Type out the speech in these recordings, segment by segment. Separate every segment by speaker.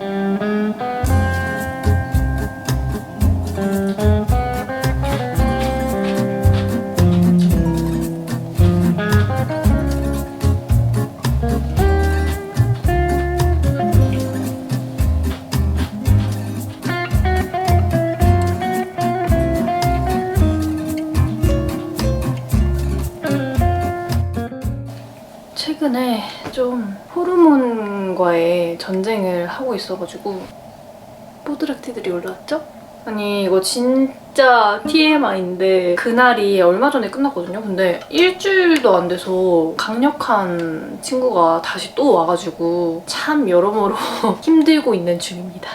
Speaker 1: 최 전쟁을 하고 있어가지고 뽀드락티들이 올라왔죠? 아니 이거 진짜 TMI인데 그날이 얼마 전에 끝났거든요. 근데 일주일도 안 돼서 강력한 친구가 다시 또 와가지고 참 여러모로 힘들고 있는 중입니다.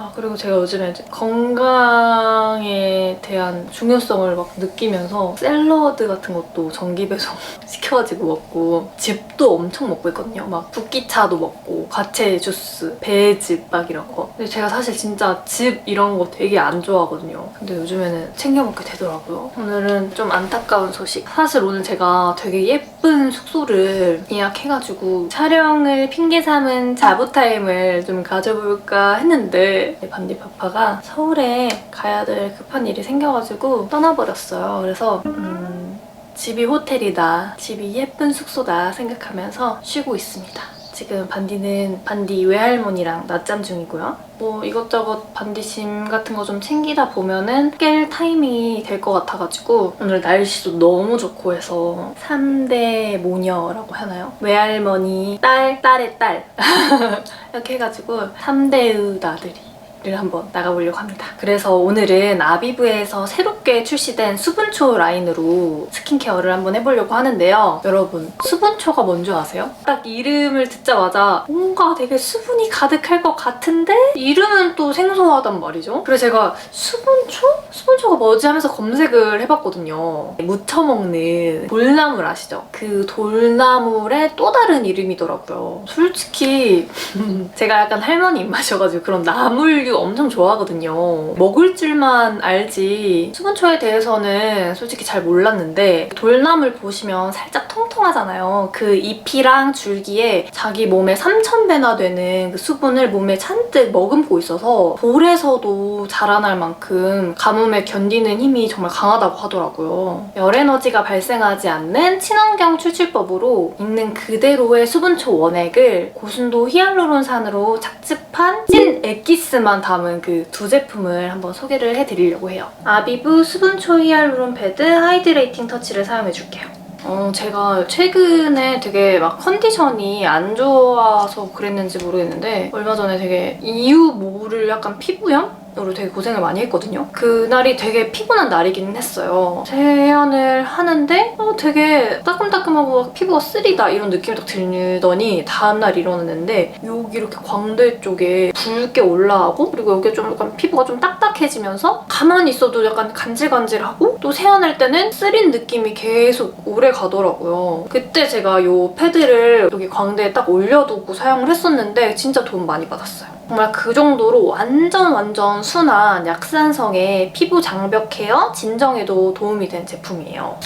Speaker 1: 아 그리고 제가 요즘에 건강에 대한 중요성을 막 느끼면서 샐러드 같은 것도 정기 배송 시켜가지고 먹고 즙도 엄청 먹고 있거든요. 막 붓기차도 먹고 과채 주스, 배즙 막 이런 거. 근데 제가 사실 진짜 즙 이런 거 되게 안 좋아하거든요. 근데 요즘에는 챙겨 먹게 되더라고요. 오늘은 좀 안타까운 소식. 사실 오늘 제가 되게 예쁜 숙소를 예약해가지고 촬영을 핑계 삼은 자부 타임을 좀 가져볼까 했는데 반디 파파가 서울에 가야 될 급한 일이 생겨가지고 떠나버렸어요. 그래서 음, 집이 호텔이다, 집이 예쁜 숙소다 생각하면서 쉬고 있습니다. 지금 반디는 반디 외할머니랑 낮잠 중이고요. 뭐 이것저것 반디 짐 같은 거 좀 챙기다 보면은 깰 타이밍이 될 것 같아가지고 오늘 날씨도 너무 좋고 해서 3대 모녀라고 하나요? 외할머니, 딸, 딸의 딸 이렇게 해가지고 3대의 나들이 를 한번 나가보려고 합니다. 그래서 오늘은 아비브에서 새롭게 출시된 수분초 라인으로 스킨케어를 한번 해보려고 하는데요. 여러분, 수분초가 뭔지 아세요? 딱 이름을 듣자마자 뭔가 되게 수분이 가득할 것 같은데 이름은 또 생소하단 말이죠. 그래서 제가 수분초? 수분초가 뭐지 하면서 검색을 해봤거든요. 무쳐먹는 돌나물 아시죠? 그 돌나물의 또 다른 이름이더라고요. 솔직히 제가 약간 할머니 입맛이어가지고 그런 나물류 엄청 좋아하거든요. 먹을 줄만 알지 수분초에 대해서는 솔직히 잘 몰랐는데 돌나물 보시면 살짝 통통하잖아요. 그 잎이랑 줄기에 자기 몸에 3,000배나 되는 그 수분을 몸에 잔뜩 머금고 있어서 볼에서도 자라날 만큼 가뭄에 견디는 힘이 정말 강하다고 하더라고요. 열 에너지가 발생하지 않는 친환경 추출법으로 있는 그대로의 수분초 원액을 고순도 히알루론산으로 착즙 한찐 엑기스만 담은 그 두 제품을 한번 소개를 해드리려고 해요. 아비브 수분초 히알루론 패드 하이드레이팅 터치를 사용해줄게요. 어, 제가 최근에 되게 막 컨디션이 안 좋아서 그랬는지 모르겠는데 얼마 전에 되게 이유 모를 약간 피부염 으로 되게 고생을 많이 했거든요. 그날이 되게 피곤한 날이기는 했어요. 세안을 하는데 어, 되게 따끔따끔하고 피부가 쓰리다 이런 느낌이 딱 들더니 다음날 일어났는데 여기 이렇게 광대 쪽에 붉게 올라가고 그리고 여기 좀 약간 피부가 좀 딱딱 해지면서 가만히 있어도 약간 간질간질하고 또 세안할 때는 쓰린 느낌이 계속 오래 가더라고요. 그때 제가 이 패드를 여기 광대에 딱 올려두고 사용을 했었는데 진짜 도움 많이 받았어요. 정말 그 정도로 완전 완전 순한 약산성의 피부 장벽 케어, 진정에도 도움이 된 제품이에요.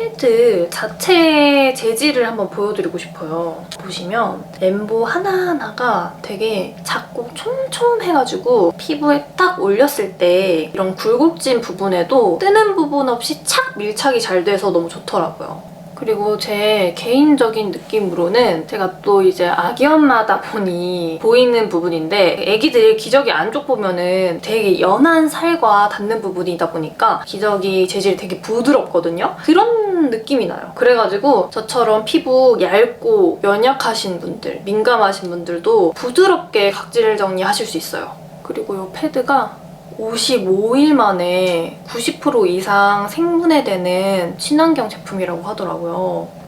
Speaker 1: 패드 자체 재질을 한번 보여드리고 싶어요. 보시면 엠보 하나하나가 되게 작고 촘촘해가지고 피부에 딱 올렸을 때 이런 굴곡진 부분에도 뜨는 부분 없이 착 밀착이 잘 돼서 너무 좋더라고요. 그리고 제 개인적인 느낌으로는 제가 또 이제 아기 엄마다 보니 보이는 부분인데 애기들 기저귀 안쪽 보면은 되게 연한 살과 닿는 부분이다 보니까 기저귀 재질이 되게 부드럽거든요. 그런 느낌이 나요. 그래가지고 저처럼 피부 얇고 연약하신 분들, 민감하신 분들도 부드럽게 각질 정리하실 수 있어요. 그리고 이 패드가 55일 만에 90% 이상 생분해되는 친환경 제품이라고 하더라고요.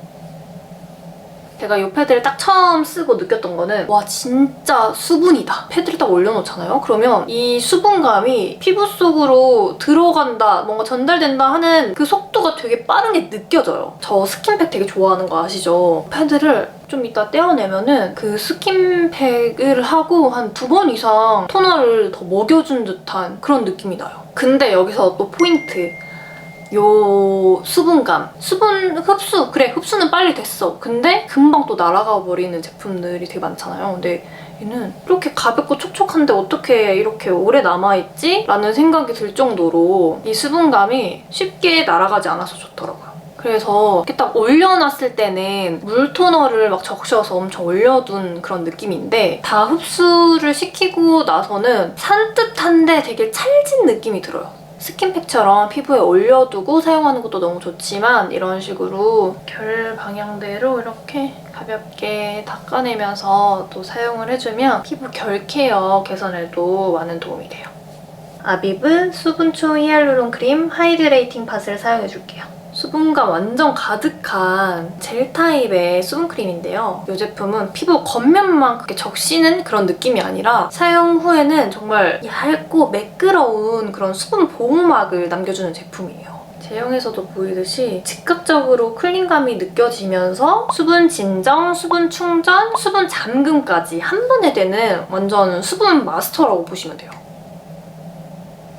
Speaker 1: 제가 이 패드를 딱 처음 쓰고 느꼈던 거는 와 진짜 수분이다. 패드를 딱 올려놓잖아요. 그러면 이 수분감이 피부 속으로 들어간다, 뭔가 전달된다 하는 그 속도가 되게 빠른 게 느껴져요. 저 스킨팩 되게 좋아하는 거 아시죠? 패드를 좀 이따 떼어내면은 그 스킨팩을 하고 한 두 번 이상 토너를 더 먹여준 듯한 그런 느낌이 나요. 근데 여기서 또 포인트. 요 수분감, 수분 흡수, 그래 흡수는 빨리 됐어. 근데 금방 또 날아가 버리는 제품들이 되게 많잖아요. 근데 얘는 이렇게 가볍고 촉촉한데 어떻게 이렇게 오래 남아있지? 라는 생각이 들 정도로 이 수분감이 쉽게 날아가지 않아서 좋더라고요. 그래서 이렇게 딱 올려놨을 때는 물 토너를 막 적셔서 엄청 올려둔 그런 느낌인데 다 흡수를 시키고 나서는 산뜻한데 되게 찰진 느낌이 들어요. 스킨팩처럼 피부에 올려두고 사용하는 것도 너무 좋지만 이런 식으로 결 방향대로 이렇게 가볍게 닦아내면서 또 사용을 해주면 피부 결 케어 개선에도 많은 도움이 돼요. 아비브 수분초 히알루론 크림 하이드레이팅 팟을 사용해줄게요. 수분감 완전 가득한 젤 타입의 수분크림인데요. 이 제품은 피부 겉면만 그렇게 적시는 그런 느낌이 아니라 사용 후에는 정말 얇고 매끄러운 그런 수분 보호막을 남겨주는 제품이에요. 제형에서도 보이듯이 즉각적으로 쿨링감이 느껴지면서 수분 진정, 수분 충전, 수분 잠금까지 한 번에 되는 완전 수분 마스터라고 보시면 돼요.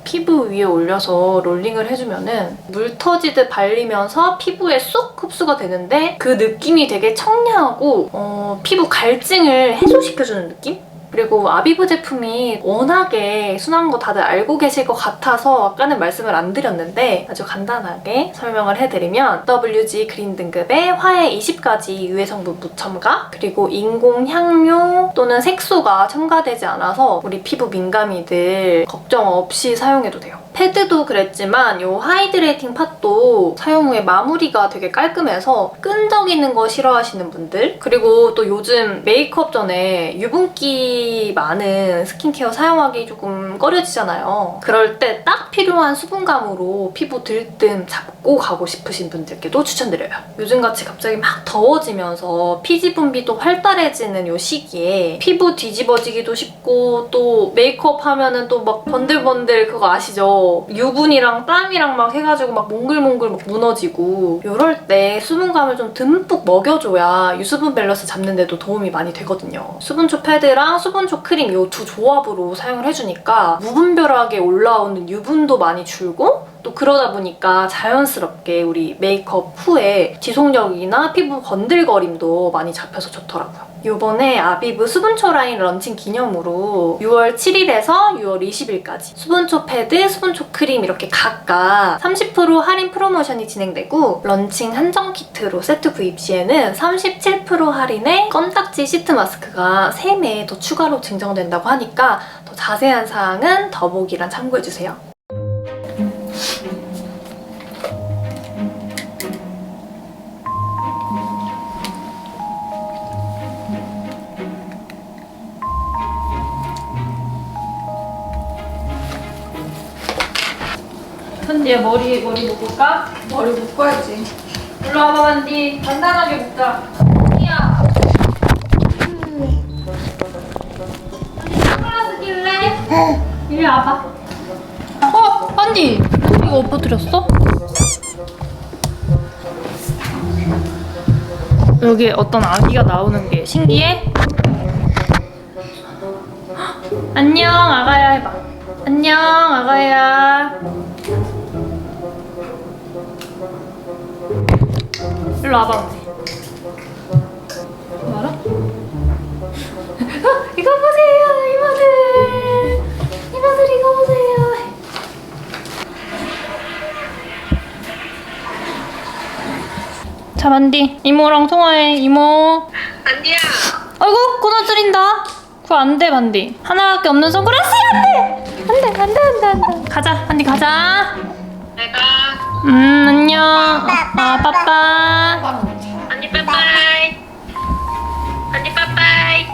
Speaker 1: 피부 위에 올려서 롤링을 해주면은 물 터지듯 발리면서 피부에 쏙 흡수가 되는데 그 느낌이 되게 청량하고 어, 피부 갈증을 해소시켜주는 느낌? 그리고 아비브 제품이 워낙에 순한 거 다들 알고 계실 것 같아서 아까는 말씀을 안 드렸는데 아주 간단하게 설명을 해드리면 WG 그린 등급의 화해 20가지 유해 성분 무첨가 그리고 인공 향료 또는 색소가 첨가되지 않아서 우리 피부 민감이들 걱정 없이 사용해도 돼요. 패드도 그랬지만 이 하이드레이팅 팟도 사용 후에 마무리가 되게 깔끔해서 끈적이는 거 싫어하시는 분들 그리고 또 요즘 메이크업 전에 유분기 많은 스킨케어 사용하기 조금 꺼려지잖아요. 그럴 때 딱 필요한 수분감으로 피부 들뜸 잡고 가고 싶으신 분들께도 추천드려요. 요즘같이 갑자기 막 더워지면서 피지 분비도 활달해지는 이 시기에 피부 뒤집어지기도 쉽고 또 메이크업 하면은 또 막 번들번들 그거 아시죠? 유분이랑 땀이랑 막 해가지고 막 몽글몽글 막 무너지고 이럴 때 수분감을 좀 듬뿍 먹여줘야 유수분 밸런스 잡는데도 도움이 많이 되거든요. 수분초 패드랑 수분초 크림 이 두 조합으로 사용을 해주니까 무분별하게 올라오는 유분도 많이 줄고 또 그러다 보니까 자연스럽게 우리 메이크업 후에 지속력이나 피부 건들거림도 많이 잡혀서 좋더라고요. 이번에 아비브 수분초 라인 런칭 기념으로 6월 7일에서 6월 20일까지 수분초 패드, 수분초 크림 이렇게 각각 30% 할인 프로모션이 진행되고 런칭 한정 키트로 세트 구입 시에는 37% 할인에 껌딱지 시트 마스크가 3매 더 추가로 증정된다고 하니까 더 자세한 사항은 더보기란 참고해주세요. 현디야 머리 머리 묶을까?
Speaker 2: 머리 묶어야지.
Speaker 1: 일로 와봐 현디 간단하게 묶자 현디 선글라스 낄래? 이리 와봐 어? 현디 이거 엎어뜨렸어? 여기 어떤 아기가 나오는 게 신기해? 안녕 아가야 해봐 안녕 아가야 일로 와봐. 언니 알아? 이거 보세요 이모들. 이모들 이거 보세요. 자 만디. 이모랑 통화해 이모.
Speaker 2: 안디야.
Speaker 1: 아이고 끊어뜨린다. 그거 안돼 반디. 하나밖에 없는 선글라스. 안돼. 안돼 안돼 안돼 안돼. 가자 반디 가자.
Speaker 2: 내가
Speaker 1: 음 안녕 아 빠빠
Speaker 2: 안디 빠빠이. 안디 빠빠이.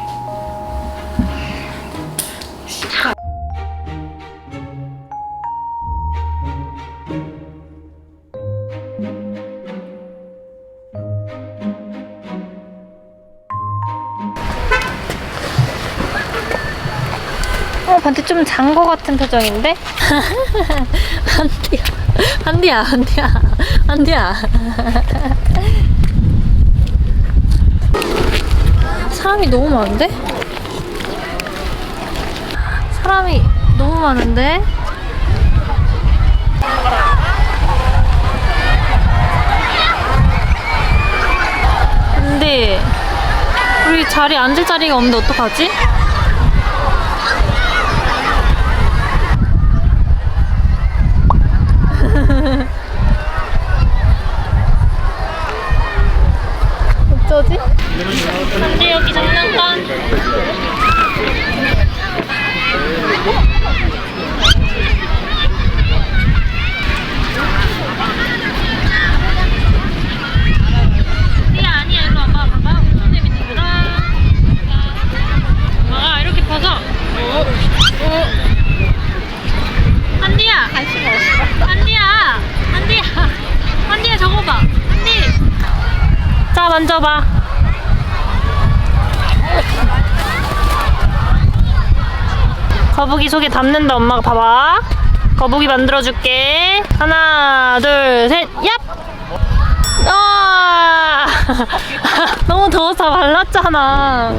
Speaker 1: 어, 반디 좀잔 거 같은 표정인데? 반디야, 한디야, 한디야, 한디야. 사람이 너무 많은데? 사람이 너무 많은데? 근데 우리 자리 앉을 자리가 없는데 어떡하지? 어쩌지? 근데 여기 장난감. 아니야 아니야 일로 와봐 봐봐 엄청 재밌는 거다 아 이렇게 펴서 어, 어. 한디야 관심 없어 한디야 한디야 한디야 저거 봐 한디 자 만져봐. 거북이 속에 담는다 엄마가. 봐봐. 거북이 만들어줄게. 하나 둘셋 얍! 아! 너무 더워서 다 말랐잖아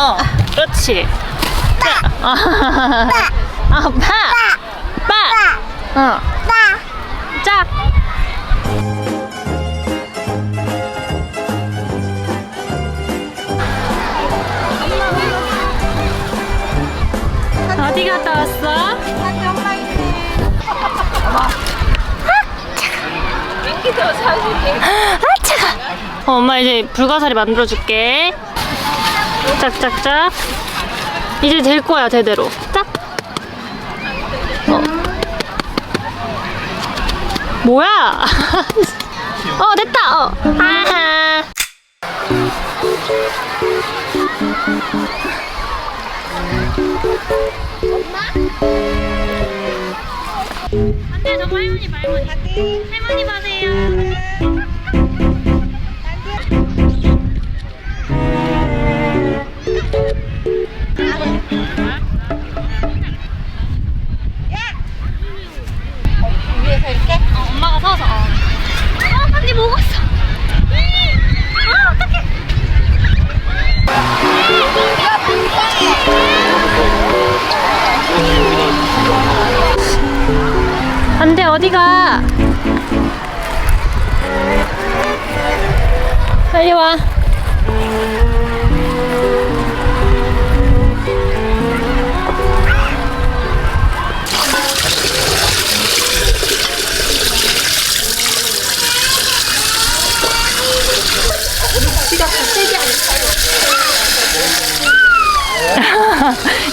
Speaker 1: 어, 그렇지. 아, 아, 파! 빠! 어. 자! 어디 갔다 왔어? 아, 차가. 어, 엄마 이제 불가사리 만들어 줄게. 짝짝짝. 이제 될 거야 제대로. 짝. 어. 뭐야? 어 됐다. 어. 하하. 안돼 저 할머니 말머니. 할머니 마세요. 빨리 와.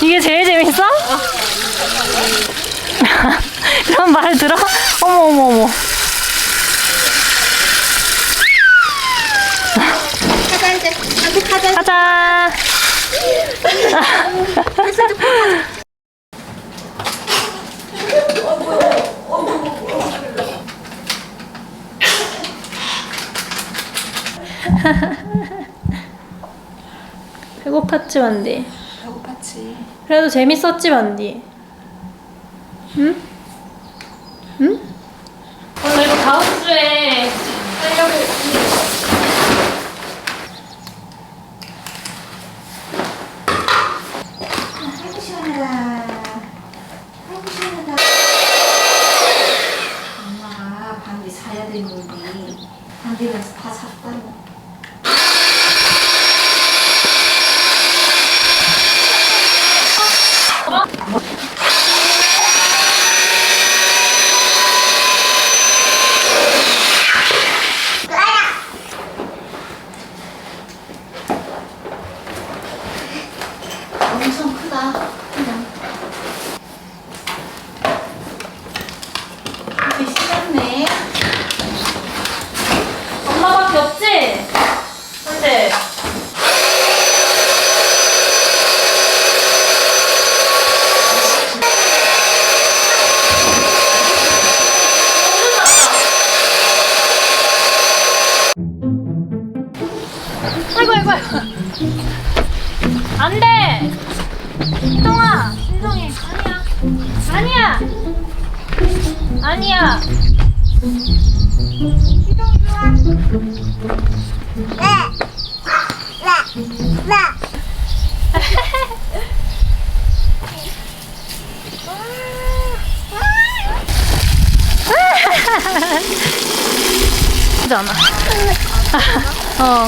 Speaker 1: 이게 제일 재밌어? 그런 말 들어? 어머 어머 어머.
Speaker 3: 가자 이제 한테 가자
Speaker 1: 가자. 배고팠지 만디.
Speaker 3: 배고팠지
Speaker 1: 그래도 재밌었지 만디. 응? 응? 오늘 이거 다음 주에 하려고.
Speaker 3: 아이고 시원하다 아이고 시원하다 엄마가 방귀 사야 되는 건데 방귀를 다 샀다 엄청 크다 그냥 이게 시원네
Speaker 1: 엄마밖에 없지? 근데 아이고 아이고 안돼 희동아 신성해 아니야 아니야 아니야
Speaker 3: 네
Speaker 1: 잖아. 어.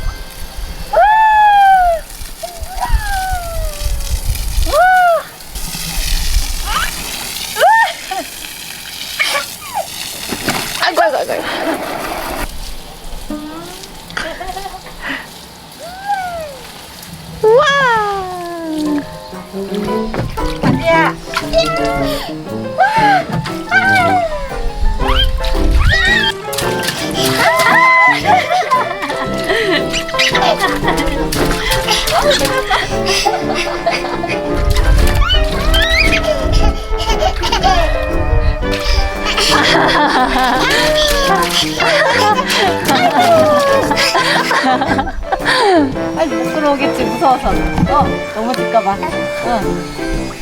Speaker 4: 넘어질까봐 어.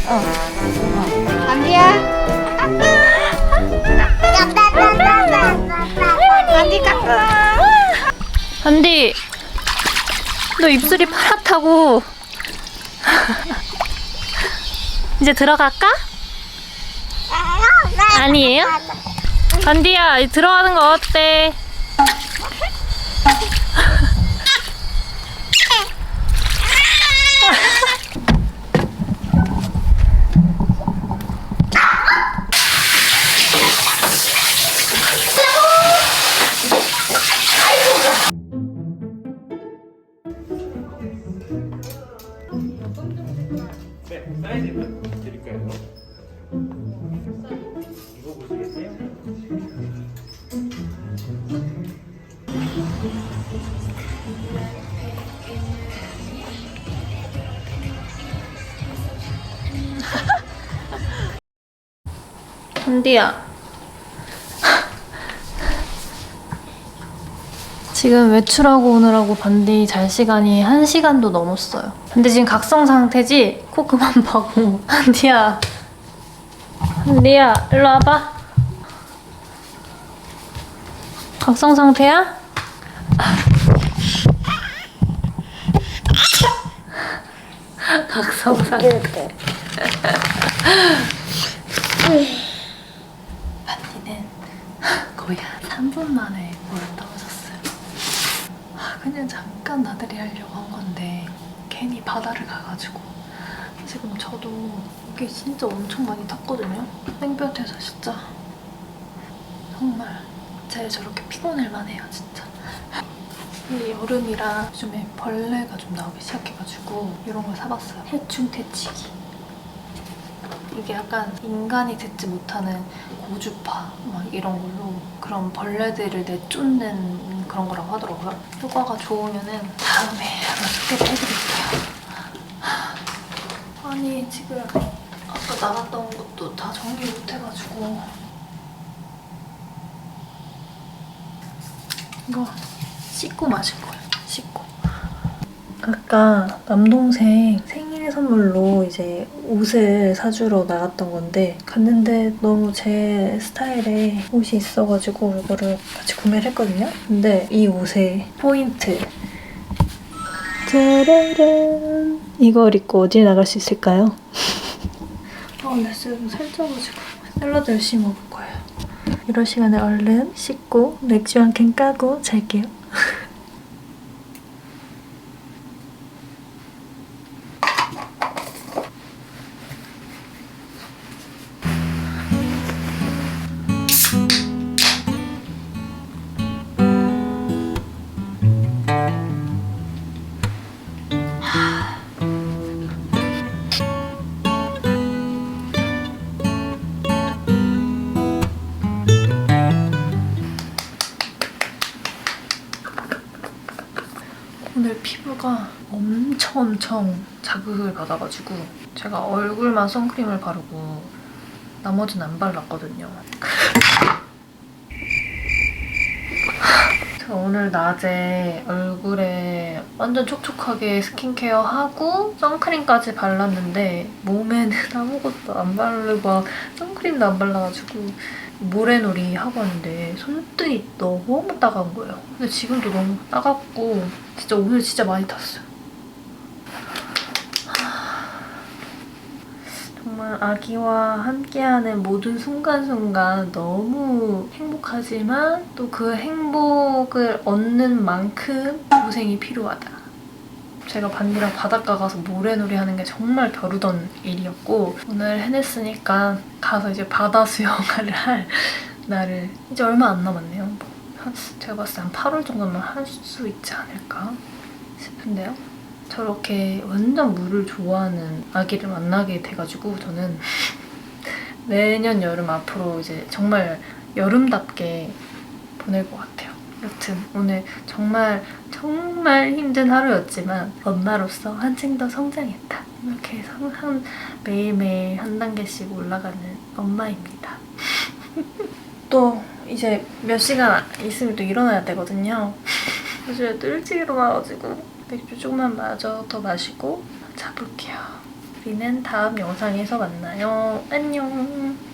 Speaker 4: 어.
Speaker 3: 안디야. 안디 까꿍.
Speaker 1: 안디, 너 입술이 파랗다고. 이제 들어갈까? 아니에요? 안디야, 들어가는 거 어때? 안디야. 지금 외출하고 오느라고 반디 잘 시간이 1시간도 넘었어요. 근데 지금 각성 상태지? 코 그만 봐고. 안디야. 안디야, 일로 와봐. 각성 상태야? 각성 상태. 거의 한 3분 만에 물을 떨어졌어요. 아, 그냥 잠깐 나들이 하려고 한 건데 괜히 바다를 가가지고 지금 저도 이게 진짜 엄청 많이 탔거든요. 땡볕에서 진짜 정말 제 저렇게 피곤할 만해요, 진짜. 이 여름이라 요즘에 벌레가 좀 나오기 시작해가지고 이런 걸 사봤어요. 해충 퇴치기. 이게 약간 인간이 듣지 못하는 고주파 막 이런 걸로 그런 벌레들을 내쫓는 그런 거라고 하더라고요. 효과가 좋으면은 다음에 소개를 해드릴게요. 아니 지금 아까 나갔던 것도 다 정리 못해가지고 이거 씻고 마실 거예요. 씻고. 아까 남동생 생일 선물로 이제 옷을 사주러 나갔던 건데 갔는데 너무 제 스타일의 옷이 있어가지고 이거를 같이 구매를 했거든요. 근데 이 옷의 포인트 짜라란 이걸 입고 어디 나갈 수 있을까요? 아 근데 지금 살쪄가지고 샐러드 열심히 먹을 거예요. 이럴 시간에 얼른 씻고 맥주 한 캔 까고 잘게요. 엄청 엄청 자극을 받아가지고 제가 얼굴만 선크림을 바르고 나머지는 안 발랐거든요. 제가 오늘 낮에 얼굴에 완전 촉촉하게 스킨케어 하고 선크림까지 발랐는데 몸에는 아무것도 안 바르고 선크림도 안 발라가지고 모래놀이 하고 왔는데 손등이 너무 따가운 거예요. 근데 지금도 너무 따갑고 진짜 오늘 진짜 많이 탔어요. 정말 아기와 함께하는 모든 순간순간 너무 행복하지만 또 그 행복을 얻는 만큼 고생이 필요하다. 제가 반디랑 바닷가 가서 모래놀이 하는 게 정말 벼르던 일이었고 오늘 해냈으니까 가서 이제 바다 수영을 할 날을 이제 얼마 안 남았네요. 뭐 한- 제가 봤을 때 한 8월 정도면 할 수 있지 않을까 싶은데요. 저렇게 완전 물을 좋아하는 아기를 만나게 돼가지고 저는 내년 여름 앞으로 이제 정말 여름답게 보낼 것 같아요. 여튼 오늘 정말 정말 힘든 하루였지만 엄마로서 한층 더 성장했다. 이렇게 성- 한 매일매일 한 단계씩 올라가는 엄마입니다. 또 이제 몇 시간 있으면 또 일어나야 되거든요. 요즘에 또 일찍 일어나가지고 맥주 조금만 마저 더 마시고 자볼게요. 우리는 다음 영상에서 만나요. 안녕.